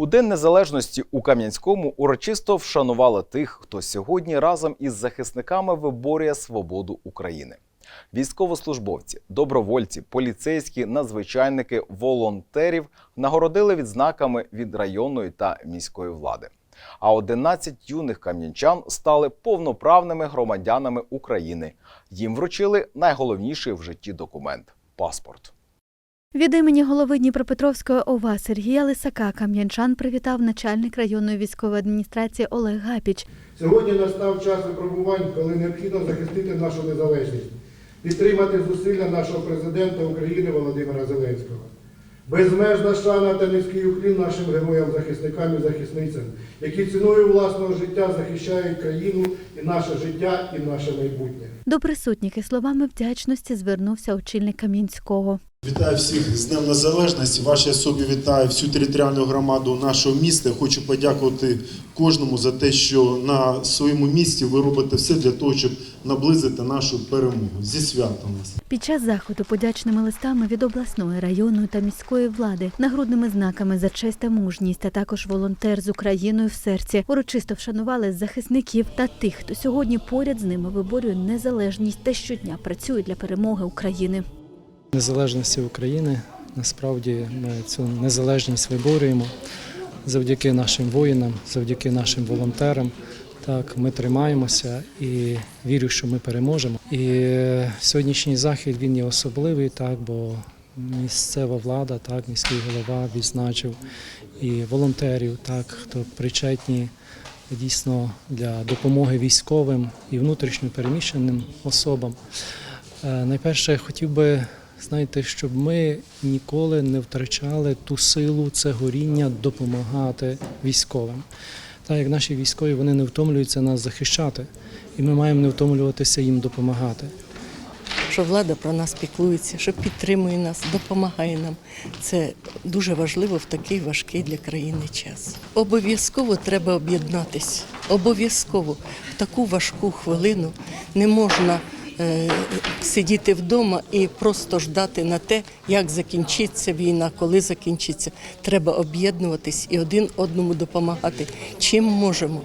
У День Незалежності у Кам'янському урочисто вшанували тих, хто сьогодні разом із захисниками виборює свободу України. Військовослужбовці, добровольці, поліцейські, надзвичайники, волонтерів нагородили відзнаками від районної та міської влади. А 11 юних кам'янчан стали повноправними громадянами України. Їм вручили найголовніший в житті документ паспорт. Від імені голови Дніпропетровської ОВА Сергія Лисака кам'янчан привітав начальник районної військової адміністрації Олег Гапіч. Сьогодні настав час випробувань, коли необхідно захистити нашу незалежність, підтримати зусилля нашого президента України Володимира Зеленського. Безмежна шана та низький уклін нашим героям, захисникам і захисницям, які ціною власного життя захищають країну і наше життя, і наше майбутнє. До присутніх із словами вдячності звернувся очільник Кам'янського. Вітаю всіх з Днем Незалежності. Вашій особі вітаю всю територіальну громаду нашого міста. Хочу подякувати кожному за те, що на своєму місці ви робите все для того, щоб наблизити нашу перемогу. Зі святом! Під час заходу подячними листами від обласної, районної та міської влади, нагрудними знаками за честь та мужність, та також волонтер з Україною в серці урочисто вшанували захисників та тих, хто сьогодні поряд з ними виборює незалежність та щодня працює для перемоги України. Незалежності України. Насправді ми цю незалежність виборюємо завдяки нашим воїнам, завдяки нашим волонтерам. Так, ми тримаємося і вірю, що ми переможемо. І е, сьогоднішній захід він є особливий, так, бо місцева влада, так, міський голова відзначив і волонтерів, так, хто причетні дійсно для допомоги військовим і внутрішньо переміщеним особам. Е, Найперше, хотів би, знаєте, щоб ми ніколи не втрачали ту силу, це горіння допомагати військовим. Так як наші військові вони не втомлюються нас захищати, і ми маємо не втомлюватися їм допомагати. що влада про нас піклується, що підтримує нас, допомагає нам. Це дуже важливо в такий важкий для країни час. Обов'язково треба об'єднатись. Обов'язково в таку важку хвилину не можна сидіти вдома і просто ждати на те, як закінчиться війна, коли закінчиться. Треба об'єднуватись і один одному допомагати. Чим можемо.